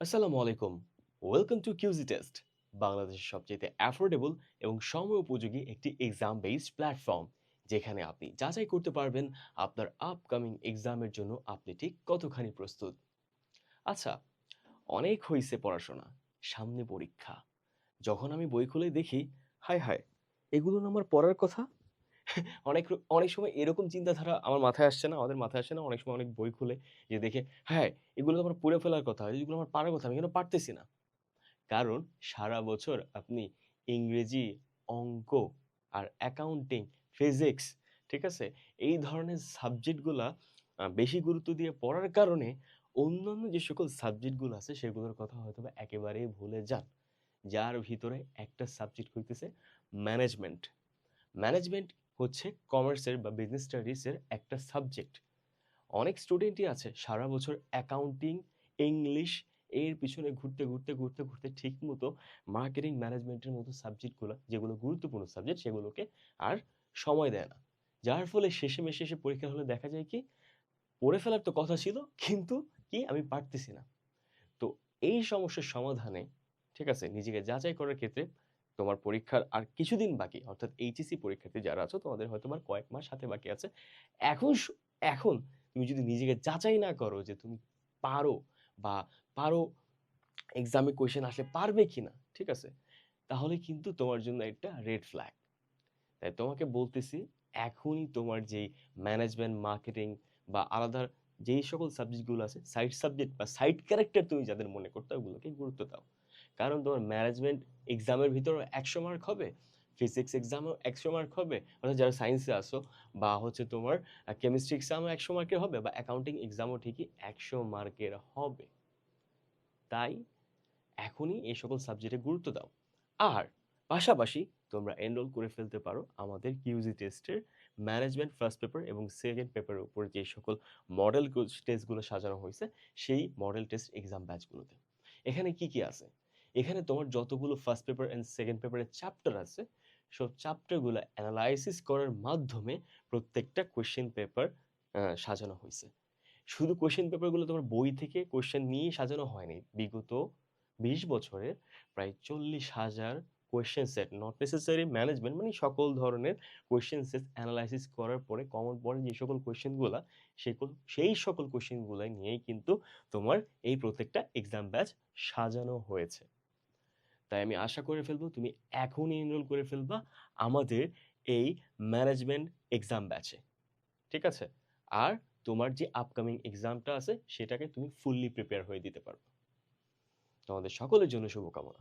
আসসালামু আলাইকুম। Welcome to কিউজি test বাংলাদেশের সবচেয়ে অ্যাফোর্ডেবল এবং সময় উপযোগী একটি এক্সাম বেসড প্ল্যাটফর্ম যেখানে আপনি যাচাই করতে পারবেন আপনার আপকামিং এক্সামের জন্য আপনি ঠিক কতখানি প্রস্তুত। আচ্ছা অনেক হয়েছে পড়াশোনা, সামনে পরীক্ষা। যখন আমি বই খুলে দেখি, হায় হায়, এগুলো আমার পড়ার কথা? অনেক অনেক সময় এরকম চিন্তাধারা আমার মাথায় আসছে না, আমাদের মাথায় আসছে না, অনেক সময় অনেক বই খুলে যে দেখে হ্যাঁ এগুলো তো আমার পড়ে ফেলার কথা, এগুলো আমার পারার কথা, আমি কেন পারতেছি না? কারণ সারা বছর আপনি ইংরেজি, অঙ্ক আর অ্যাকাউন্টিং ফিজিক্স ঠিক আছে? এই ধরনের সাবজেক্টগুলা বেশি গুরুত্ব দিয়ে পড়ার কারণে অন্যান্য যে সকল সাবজেক্টগুলো আছে, সেগুলোর কথা হয়তো বা একেবারেই ভুলে যান। যার ভিতরে একটা সাবজেক্ট হইতেছে ম্যানেজমেন্ট ম্যানেজমেন্ট হচ্ছে কমার্সের বা বিজনেস স্টাডিজের একটা সাবজেক্ট অনেক স্টুডেন্টই আছে, সারা বছর অ্যাকাউন্টিং ইংলিশ এর পিছনে ঘুরতে ঘুরতে ঘুরতে ঘুরতে ঠিক মতো মার্কেটিং ম্যানেজমেন্টের মতো সাবজেক্টগুলো যেগুলো গুরুত্বপূর্ণ সাবজেক্ট সেগুলোকে আর সময় দেয় না। যার ফলে শেষে মেশে এসে পরীক্ষা হলে দেখা যায় কি, পড়ে ফেলার তো কথা ছিল, কিন্তু কি আমি পারতেছি না। তো এই সমস্যার সমাধানে, ঠিক আছে, নিজেকে যাচাই করার ক্ষেত্রে তোমার পরীক্ষার আর কিছুদিন বাকি, অর্থাৎ এইচএসসি পরীক্ষার্থী যারা আছো, তোমাদের হয়তো বা কয়েক মাস হাতে বাকি আছে। এখন এখন তুমি যদি নিজেকে যাচাই না করো যে তুমি পারো বা পারো এক্সামে কোয়েশ্চেন আসলে পারবে কিনা, ঠিক আছে? তাহলে কিন্তু তোমার জন্য একটা রেড ফ্ল্যাগ তাই তোমাকে বলতেছি, এখনই তোমার যেই ম্যানেজমেন্ট মার্কেটিং বা আলাদা যেই সকল সাবজেক্টগুলো আছে সাইড সাবজেক্ট বা সাইড ক্যারেক্টার তুমি যাদের মনে করতে ওগুলোকে গুরুত্ব দাও। কারণ তোমার ম্যানেজমেন্ট এক্সামের ভিতরে একশো মার্ক হবে ফিজিক্স এক্সামও একশো মার্ক হবে, অর্থাৎ যারা সায়েন্সে আসো বা হচ্ছে তোমার কেমিস্ট্রি এক্সামও একশো মার্কের হবে বা অ্যাকাউন্টিং এক্সামও ঠিকই একশো মার্কের হবে। তাই এখনই এই সকল সাবজেক্টে গুরুত্ব দাও। আর পাশাপাশি তোমরা এনরোল করে ফেলতে পারো আমাদের কিউজি টেস্টের ম্যানেজমেন্ট ফার্স্ট পেপার এবং সেকেন্ড পেপারের উপর যে সকল মডেল টেস্টগুলো সাজানো হয়েছে, সেই মডেল টেস্ট এক্সাম ব্যাচগুলোতে এখানে কি কি আছে? এখানে তোমার যতগুলো ফার্স্ট পেপার অ্যান্ড সেকেন্ড পেপারের চ্যাপ্টার আছে, সব চ্যাপ্টারগুলো অ্যানালাইসিস করার মাধ্যমে প্রত্যেকটা কোয়েশ্চেন পেপার সাজানো হয়েছে। শুধু কোয়েশ্চেন পেপারগুলো তোমার বই থেকে কোয়েশ্চেন নিয়ে সাজানো হয়নি। বিগত বিশ বছরের প্রায় চল্লিশ হাজার question set not necessary management মানে সকল ধরনের কোয়েশ্চেন সেট অ্যানালাইসিস করার পরে কমন পড়ে যে সকল কোয়েশ্চেনগুলো সেগুলো সেই সকল কোয়েশ্চেনগুলো নিয়েই কিন্তু তোমার এই প্রত্যেকটা এক্সাম ব্যাচ সাজানো হয়েছে। তাই আমি আশা করে ফেলব, তুমি এখনই এনরোল করে ফেলবা আমাদের এই ম্যানেজমেন্ট এক্সাম ব্যাচে ঠিক আছে? আর তোমার যে আপকামিং এক্সামটা আছে, সেটাকে তুমি ফুললি প্রিপেয়ার হয়ে দিতে পারবে। তোমাদের সকলের জন্য শুভকামনা।